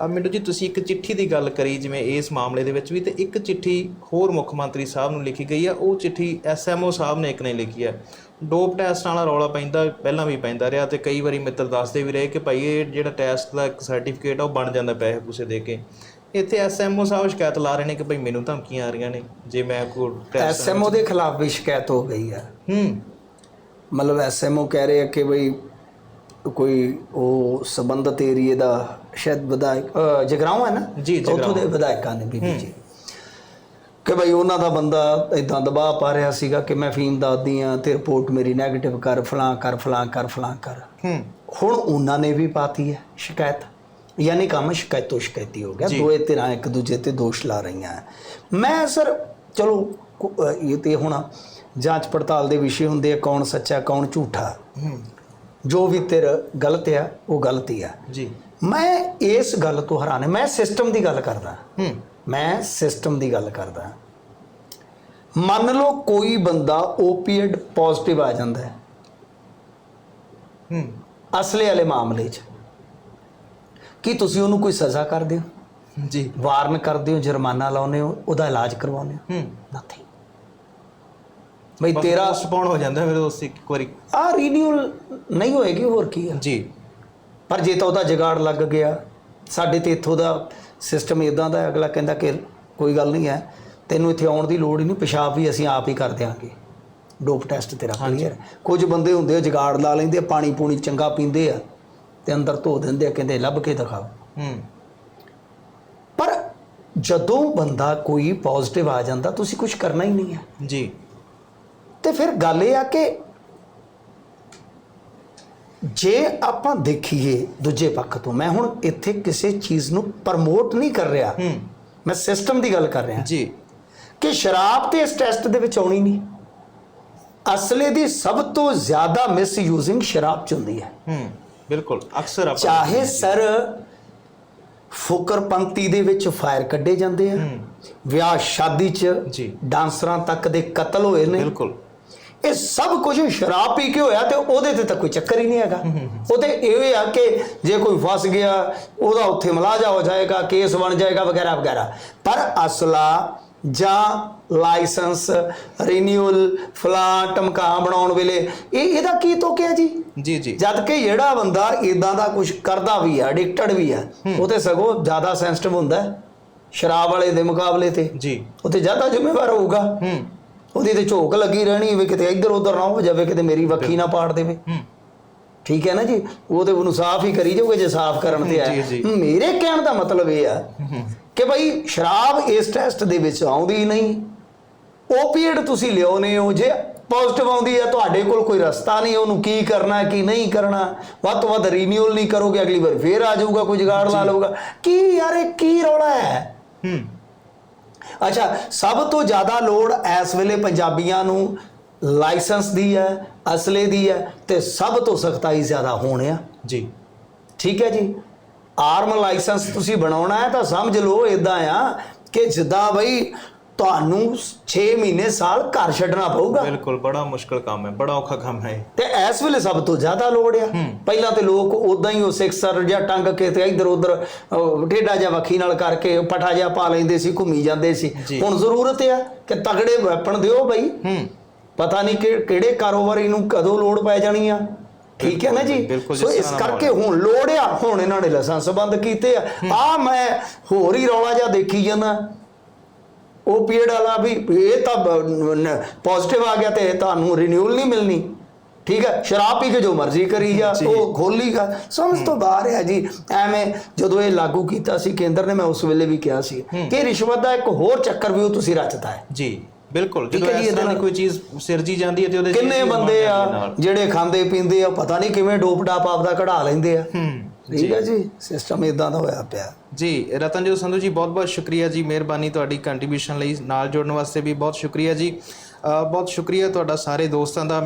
ਆ ਮੈਨੂੰ ਜੀ ਤੁਸੀਂ ਇੱਕ ਚਿੱਠੀ ਦੀ ਗੱਲ ਕਰੀ ਜਿਵੇਂ ਇਸ ਮਾਮਲੇ ਦੇ ਵਿੱਚ ਵੀ ਤੇ ਇੱਕ ਚਿੱਠੀ ਹੋਰ ਮੁੱਖ ਮੰਤਰੀ ਸਾਹਿਬ ਨੂੰ ਲਿਖੀ ਗਈ ਆ। ਉਹ ਚਿੱਠੀ ਐਸਐਮਓ ਸਾਹਿਬ ਨੇ ਇੱਕ ਨੇ ਲਿਖੀ ਆ। ਡੋਪ ਟੈਸਟ ਵਾਲਾ ਰੌਲਾ ਪੈਂਦਾ ਪਹਿਲਾਂ ਵੀ ਪੈਂਦਾ ਰਿਹਾ ਤੇ ਕਈ ਵਾਰੀ ਮਿੱਤਰ ਦੱਸਦੇ ਵੀ ਰਹੇ ਕਿ ਭਾਈ ਇਹ ਜਿਹੜਾ ਟੈਸਟ ਦਾ ਇੱਕ ਸਰਟੀਫਿਕੇਟ ਆ ਉਹ ਬਣ ਜਾਂਦਾ ਪੈਸੇ ਪੂਸੇ ਦੇ ਕੇ। ਇੱਥੇ ਐਸਐਮਓ ਸਾਹਿਬ ਸ਼ਿਕਾਇਤ ਲਾ ਰਹੇ ਨੇ ਕਿ ਭਾਈ ਮੈਨੂੰ ਧਮਕੀਆਂ ਆ ਰਹੀਆਂ ਨੇ ਜੇ ਮੈਂ ਕੋਈ ਟੈਸਟ ਐਸਐਮਓ ਦੇ ਖਿਲਾਫ ਵੀ ਸ਼ਿਕਾਇਤ ਹੋ ਗਈ ਹੈ ਹੂੰ। ਮਤਲਬ ਐਸਐਮਓ ਕਹਿ ਰਹੇ ਆ ਕਿ ਬਈ ਕੋਈ ਉਹ ਸੰਬੰਧਿਤ ਏਰੀਏ ਦਾ ਸ਼ਾਇਦ ਵਿਧਾਇਕ ਜਗਰਾਉਂ ਹੈ ਨਾ? ਜੀ, ਤਾਂ ਉੱਥੋਂ ਦੇ ਵਿਧਾਇਕਾਂ ਨੇ ਬੀਬੀ ਜੀ। ਕਿ ਬਈ ਉਹਨਾਂ ਦਾ ਬੰਦਾ ਇਦਾਂ ਦਬਾਅ ਪਾ ਰਿਹਾ ਸੀਗਾ ਕਿ ਮੈਂ ਫੀਮ ਦਾਦੀ ਆ ਤੇ ਰਿਪੋਰਟ ਮੇਰੀ 네ਗੇਟਿਵ ਕਰ ਫਲਾਂ ਕਰ ਫਲਾਂ ਕਰ ਫਲਾਂ ਕਰ। ਹੂੰ। ਹੁਣ ਉਹਨਾਂ ਨੇ ਵੀ ਪਾਤੀ ਹੈ ਸ਼ਿਕਾਇਤ। ਯਾਨੀ ਕੰਮ ਸ਼ਿਕਾਇਤੋਂ ਸ਼ਿਕਾਇਤੀ ਹੋ ਗਿਆ। ਦੋਏ ਧਿਰਾਂ ਇੱਕ ਦੂਜੇ ਤੇ ਦੋਸ਼ ਲਾ ਰਹੀਆਂ ਹੈ। ਮੈਂ ਸਰ ਚਲੋ ਕੋ- ਅ, ਇਹ ਤੇ ਹੁਣ ਜਾਂਚ ਪੜਤਾਲ ਦੇ ਵਿਸ਼ੇ ਹੁੰਦੇ ਆ ਕੌਣ ਸੱਚਾ ਕੌਣ ਝੂਠਾ। ਹੂੰ। ਜੋ ਵੀ ਤੇਰ ਗਲਤ ਆ ਉਹ ਗਲਤੀ ਆ। ਜੀ। ਮੈਂ ਇਸ ਗੱਲ ਤੋਂ ਹੈਰਾਨ ਹਾਂ। ਮੈਂ ਸਿਸਟਮ ਦੀ ਗੱਲ ਕਰਦਾ। ਹੂੰ। ਮੈਂ ਸਿਸਟਮ ਦੀ ਗੱਲ ਕਰਦਾ। ਮੰਨ ਲਓ ਕੋਈ ਬੰਦਾ ਓਪੀਐਡ ਪੋਜ਼ਿਟਿਵ ਆ ਜਾਂਦਾ ਹੈ। ਹੂੰ। ਅਸਲੇ ਵਾਲੇ ਮਾਮਲੇ 'ਚ। ਕੀ ਤੁਸੀਂ ਉਹਨੂੰ ਕੋਈ ਸਜ਼ਾ ਕਰਦੇ ਹੋ ਜੀ। ਵਾਰਨ ਕਰਦੇ ਹੋ ਜੁਰਮਾਨਾ ਲਾਉਂਦੇ ਹੋ ਉਹਦਾ ਇਲਾਜ ਕਰਵਾਉਂਦੇ ਹੋ? ਹੂੰ। ਨਥਿੰਗ ਬਈ ਤੇਰਾ ਪੋਸਟਪੋਨ ਹੋ ਜਾਂਦਾ ਫਿਰ ਉਸ ਇੱਕ ਵਾਰੀ। ਆ ਰੀਨਿਊਲ ਨਹੀਂ ਹੋਏਗੀ ਹੋਰ ਕੀ ਆ? ਜੀ। ਪਰ ਜੇ ਤਾਂ ਉਹਦਾ ਜਗਾੜ ਲੱਗ ਗਿਆ ਸਾਡੇ ਤੇ ਇੱਥੋਂ ਦਾ ਸਿਸਟਮ ਇਦਾਂ ਦਾ ਹੈ, ਅਗਲਾ ਕਹਿੰਦਾ ਕਿ ਕੋਈ ਗੱਲ ਨਹੀਂ ਹੈ ਤੈਨੂੰ ਇੱਥੇ ਆਉਣ ਦੀ ਲੋੜ ਹੀ ਨਹੀਂ ਪਿਸ਼ਾਬ ਵੀ ਅਸੀਂ ਆਪ ਹੀ ਕਰ ਦਿਆਂਗੇ। ਡੋਪ ਟੈਸਟ ਤੇਰਾ ਕਲੀਅਰ ਕੁਝ ਬੰਦੇ ਹੁੰਦੇ ਆ ਜਗਾੜ ਲਾ ਲੈਂਦੇ ਆ ਪਾਣੀ ਪੂਣੀ ਚੰਗਾ ਪੀਂਦੇ ਆ ਤੇ ਅੰਦਰ ਧੋ ਦਿੰਦੇ ਆ ਕਹਿੰਦੇ ਲੱਭ ਕੇ ਦਿਖਾਓ। ਹੂੰ। ਪਰ ਜਦੋਂ ਬੰਦਾ ਕੋਈ ਪੋਜ਼ਿਟਿਵ ਆ ਜਾਂਦਾ ਤੁਸੀਂ ਕੁਝ ਕਰਨਾ ਹੀ ਨਹੀਂ ਹੈ। ਜੀ। ਤੇ ਫਿਰ ਗੱਲ ਇਹ ਆ ਕਿ ਜੇ ਆਪਾਂ ਦੇਖੀਏ ਦੂਜੇ ਪੱਖ ਤੋਂ ਮੈਂ ਹੁਣ ਇੱਥੇ ਕਿਸੇ ਚੀਜ਼ ਨੂੰ ਪ੍ਰਮੋਟ ਨਹੀਂ ਕਰ ਰਿਹਾ। ਮੈਂ ਸਿਸਟਮ ਦੀ ਗੱਲ ਕਰ ਰਿਹਾ। ਜੀ। ਕਿ ਸ਼ਰਾਬ ਤੇ ਇਸ ਟੈਸਟ ਦੇ ਵਿੱਚ ਆਉਣੀ ਨਹੀਂ। ਅਸਲੇ ਦੀ ਸਭ ਤੋਂ ਜ਼ਿਆਦਾ ਮਿਸਯੂਜ਼ਿੰਗ ਸ਼ਰਾਬ ਚ ਹੁੰਦੀ ਹੈ। ਹੂੰ ਬਿਲਕੁਲ। ਅਕਸਰ ਆਪਾਂ ਚਾਹੇ ਸਰ ਫੁਕਰਪੰਤੀ ਦੇ ਵਿੱਚ ਫਾਇਰ ਕੱਢੇ ਜਾਂਦੇ ਆ। ਵਿਆਹ ਸ਼ਾਦੀ ਚ ਜੀ। ਡਾਂਸਰਾਂ ਤੱਕ ਦੇ ਕਤਲ ਹੋਏ ਨੇ। ਬਿਲਕੁਲ। ਇਹ ਸਭ ਕੁਝ ਸ਼ਰਾਬ ਪੀ ਕੇ ਹੋਇਆ ਤੇ ਉਹਦੇ ਤੇ ਤਾਂ ਕੋਈ ਚੱਕਰ ਹੀ ਨਹੀਂ ਹੈਗਾ। ਉਹਦੇ ਇਹ ਆ ਕਿ ਜੇ ਕੋਈ ਫਸ ਗਿਆ ਉਹਦਾ ਉੱਥੇ ਮਲਾਜਾ ਹੋ ਜਾਏਗਾ ਕੇਸ ਬਣ ਜਾਏਗਾ ਵਗੈਰਾ ਵਗੈਰਾ। ਪਰ ਅਸਲਾ ਜਾਂ ਲਾਇਸੈਂਸ ਰੀਨਿਊਅਲ ਫਲਾਂ ਟਮਕਾ ਬਣਾਉਣ ਵੇਲੇ ਇਹ ਇਹਦਾ ਕੀ ਤੋਕਿਆ ਜੀ? ਜੀ ਜੀ। ਜਦ ਕਿ ਜਿਹੜਾ ਬੰਦਾ ਇਦਾਂ ਦਾ ਕੁਝ ਕਰਦਾ ਵੀ ਹੈ ਐਡਿਕਟਡ ਵੀ ਹੈ। ਉਹ ਤੇ ਸਗੋਂ ਜ਼ਿਆਦਾ ਸੈਂਸਿਟਿਵ ਹੁੰਦਾ ਹੈ ਸ਼ਰਾਬ ਵਾਲੇ ਦੇ ਮੁਕਾਬਲੇ ਤੇ। ਜੀ। ਉਹ ਤੇ ਜ਼ਿਆਦਾ ਜ਼ਿੰਮੇਵਾਰ ਹੋਊਗਾ। ਹੂੰ। ਉਹਦੀ ਤੇ ਝੋਕ ਲੱਗੀ ਰਹਿਣੀ ਵੀ ਕਿਤੇ ਇੱਧਰ ਉੱਧਰ ਨਾ ਹੋ ਜਾਵੇ ਕਿਤੇ ਮੇਰੀ ਵੱਖੀ ਨਾ ਪਾੜ ਦੇਵੇ। ਠੀਕ ਹੈ ਨਾ ਜੀ? ਉਹ ਤੇ ਉਹਨੂੰ ਸਾਫ਼ ਹੀ ਕਰੀ ਜਾਊਗਾ ਜੇ ਸਾਫ਼ ਕਰਨ ਤੇ ਜੀ, ਆਇਆ। ਮੇਰੇ ਕਹਿਣ ਦਾ ਮਤਲਬ ਇਹ ਆ ਕਿ ਭਾਈ ਸ਼ਰਾਬ ਇਸ ਟੈਸਟ ਦੇ ਵਿੱਚ ਆਉਂਦੀ ਨਹੀਂ। ਓਪੀਐਡ ਤੁਸੀਂ ਲਿਆਉਨੇ ਹੋ ਜੇ ਪੋਜ਼ਿਟਿਵ ਆਉਂਦੀ ਹੈ ਤੁਹਾਡੇ ਕੋਲ ਕੋਈ ਰਸਤਾ ਨਹੀਂ ਉਹਨੂੰ ਕੀ ਕਰਨਾ ਕੀ ਨਹੀਂ ਕਰਨਾ? ਵੱਧ ਤੋਂ ਵੱਧ ਰੀਨਿਊਅਲ ਨਹੀਂ ਕਰੋਗੇ ਅਗਲੀ ਵਾਰ ਫੇਰ ਆ ਜਾਊਗਾ ਕੋਈ ਜੁਗਾੜ ਲਾ ਲਊਗਾ ਕੀ ਯਾਰ ਇਹ ਕੀ ਰੌਲਾ ਹੈ? ਹੂੰ। ਅੱਛਾ ਸਭ ਤੋਂ ਜ਼ਿਆਦਾ ਲੋੜ ਇਸ ਵੇਲੇ ਪੰਜਾਬੀਆਂ ਨੂੰ ਲਾਇਸੈਂਸ ਦੀ ਹੈ ਅਸਲੇ ਦੀ ਹੈ ਤੇ ਸਭ ਤੋਂ ਸਖਤਾਈ ਜ਼ਿਆਦਾ ਹੋਣ ਆ। ਜੀ। ਠੀਕ ਹੈ ਜੀ? ਆਰਮ ਲਾਇਸੈਂਸ ਤੁਸੀਂ ਬਣਾਉਣਾ ਹੈ ਤਾਂ ਸਮਝ ਲਓ ਇਦਾਂ ਆ ਕਿ ਜਿੱਦਾਂ ਬਈ ਤੁਹਾਨੂੰ 6 ਮਹੀਨੇ ਸਾਲ ਘਰ ਛੱਡਣਾ ਪਊਗਾ। ਬਿਲਕੁਲ ਬੜਾ ਮੁਸ਼ਕਲ ਕੰਮ ਹੈ ਬੜਾ ਔਖਾ ਕੰਮ ਹੈ। ਤੇ ਇਸ ਵੇਲੇ ਸਭ ਤੋਂ ਜ਼ਿਆਦਾ ਲੋੜ ਆ। ਪਹਿਲਾਂ ਤੇ ਲੋਕ ਉਦਾਂ ਹੀ ਉਹ ਸਿਕਸਰ ਜਾਂ ਟੰਗ ਕੇ ਤੇ ਇੱਧਰ ਉੱਧਰ ਟੇਢਾ ਜਿਹਾ ਵੱਖੀ ਨਾਲ ਕਰਕੇ ਪਠਾ ਜਿਹਾ ਪਾ ਲੈਂਦੇ ਸੀ ਘੁੰਮੀ ਜਾਂਦੇ ਸੀ। ਜੀ। ਹੁਣ ਜ਼ਰੂਰਤ ਆ ਕਿ ਤਗੜੇ ਵੈਪਨ ਦਿਓ ਬਈ। ਪਤਾ ਨਹੀਂ ਕਿ ਕਿਹੜੇ ਕਾਰੋਬਾਰੀ ਨੂੰ ਕਦੋਂ ਲੋੜ ਪੈ ਜਾਣੀ ਆ। ਠੀਕ ਹੈ ਨਾ ਜੀ? ਸੋ ਇਸ ਕਰਕੇ ਹੁਣ ਲੋੜ ਆ ਹੁਣ ਇਹਨਾਂ ਨੇ ਲਾਇਸੈਂਸ ਬੰਦ ਕੀਤੇ ਆ। ਆ ਮੈਂ ਹੋਰ ਹੀ ਰੌਲਾ ਜਿਹਾ ਦੇਖੀ ਜਾਂਦਾ। ਉਹ ਪੀਰੀਅਡ ਵਾਲਾ ਵੀ ਇਹ ਤਾਂ ਪੋਜ਼ਿਟਿਵ ਆ ਗਿਆ ਤੇ ਤੁਹਾਨੂੰ ਰੀਨਿਊਅਲ ਨਹੀਂ ਮਿਲਣੀ। ਠੀਕ ਹੈ? ਸ਼ਰਾਬ ਪੀ ਕੇ ਜੋ ਮਰਜ਼ੀ ਕਰੀ ਜਾ। ਉਹ ਖੋਲੀਗਾ ਸਮਝ ਤੋਂ ਬਾਹਰ ਹੈ ਜੀ। ਐਵੇਂ ਜਦੋਂ ਇਹ ਲਾਗੂ ਕੀਤਾ ਸੀ ਕੇਂਦਰ ਨੇ ਮੈਂ ਉਸ ਵੇਲੇ ਵੀ ਕਿਹਾ ਸੀ ਕਿ ਰਿਸ਼ਵਤ ਦਾ ਇੱਕ ਹੋਰ ਚੱਕਰ ਵੀ ਉਹ ਤੁਸੀਂ ਰਚਤਾ ਹੈ। ਜੀ ਬਿਲਕੁਲ। ਜਦੋਂ ਇਸ ਤਰ੍ਹਾਂ ਦੀ ਕੋਈ ਚੀਜ਼ ਸਿਰਜੀ ਜਾਂਦੀ ਹੈ ਤੇ ਉਹਦੇ ਕਿੰਨੇ ਬੰਦੇ ਆ। ਜਿਹੜੇ ਖਾਂਦੇ ਪੀਂਦੇ ਆ ਪਤਾ ਨਹੀਂ ਕਿਵੇਂ ਡੋਪ ਡਾਪ ਆਪਦਾ ਕਢਾ ਲੈਂਦੇ ਆ। ਹੂੰ। ਠੀਕ ਹੈ ਜੀ ਸਿਸਟਮ ਇਦਾਂ ਦਾ ਹੋਇਆ ਪਿਆ। ਜੀ ਰਤਨਜੋਤ ਸੰਧੂ ਜੀ ਬਹੁਤ ਬਹੁਤ ਸ਼ੁਕਰੀਆ ਜੀ ਮਿਹਰਬਾਨੀ ਤੁਹਾਡੀ ਕੰਟਰੀਬਿਊਸ਼ਨ ਲਈ ਨਾਲ ਜੁੜਨ ਵਾਸਤੇ ਵੀ ਬਹੁਤ ਸ਼ੁਕਰੀਆ ਜੀ। ਬਹੁਤ ਸ਼ੁਕਰੀਆ ਤੁਹਾਡਾ ਸਾਰੇ ਦੋਸਤਾਂ ਦਾ।